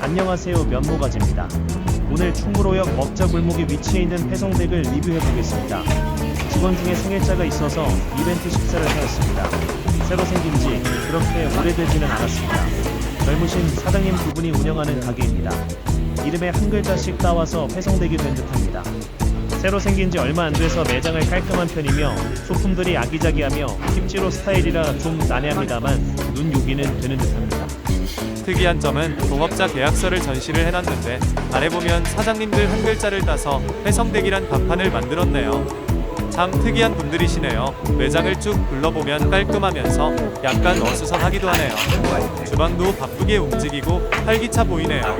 안녕하세요 면모가지입니다. 오늘 충무로역 먹자 골목에 위치해 있는 회성댁을 리뷰해 보겠습니다. 직원 중에 생일자가 있어서 이벤트 식사를 하였습니다. 새로 생긴 지 그렇게 오래되지는 않았습니다. 젊으신 사장님 두 분이 운영하는 가게입니다. 이름에 한 글자씩 따와서 회성댁이 된 듯합니다. 새로 생긴 지 얼마 안 돼서 매장을 깔끔한 편이며 소품들이 아기자기하며 힙지로 스타일이라 좀 난해합니다만 눈 요기는 되는 듯합니다. 특이한 점은 동업자 계약서를 전시를 해놨는데 아래 보면 사장님들 한 글자를 따서 회성댁이란 간판을 만들었네요. 참 특이한 분들이시네요. 매장을 쭉 둘러보면 깔끔하면서 약간 어수선하기도 하네요. 주방도 바쁘게 움직이고 활기차 보이네요.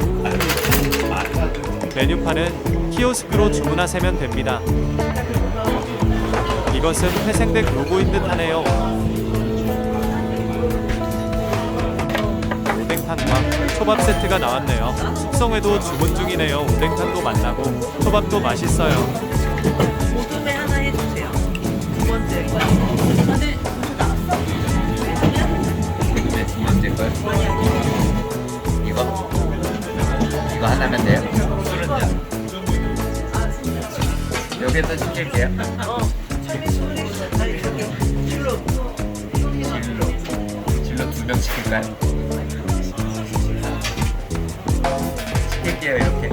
메뉴판은 키오스크로 주문하시면 됩니다. 이것은 회생댁 로고인 듯 하네요. 탕과 초밥 세트가 나왔네요. 숙성회도 주문 중이네요. 오뎅탕도 만나고 초밥도 맛있어요. 고등배 하나 해주세요. 두 번째. 다들 네, 두 번째 걸. 이거? 이거 하나면 돼요? 여기에다 시킬게요. 진로 두 명 시킬까요? 시킬게요 이렇게.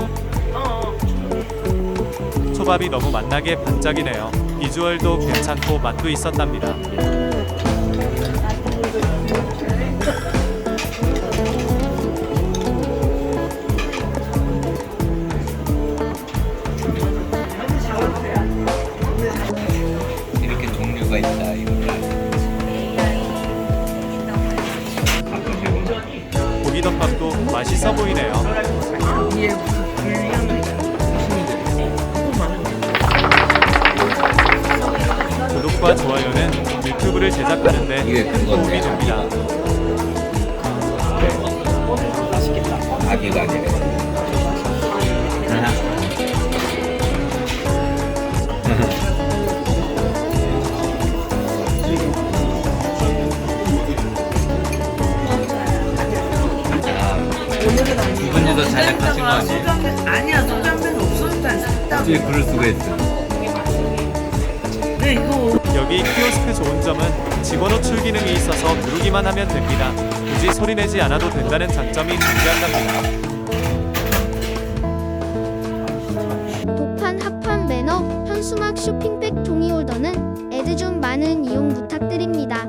초밥이 너무 맛나게 반짝이네요. 비주얼도 괜찮고 맛도 있었답니다. 이렇게 종류가 있다 이거를. 고기덮밥도 맛있어 보이네요. 구독과 좋아요는 유튜브를 제작하는데 큰. 도움이 됩니다. 소장면 아니야 소장면 샀다고. 어떻게 그럴 수가 있어? 네 이거 여기 키오스크 좋은 점은 직원 호출 기능이 있어서 누르기만 하면 됩니다. 굳이 소리 내지 않아도 된다는 장점이 존재한답니다. 독판 합판 매너 현수막 쇼핑백 종이 홀더는 애드 좀 많은 이용 부탁드립니다.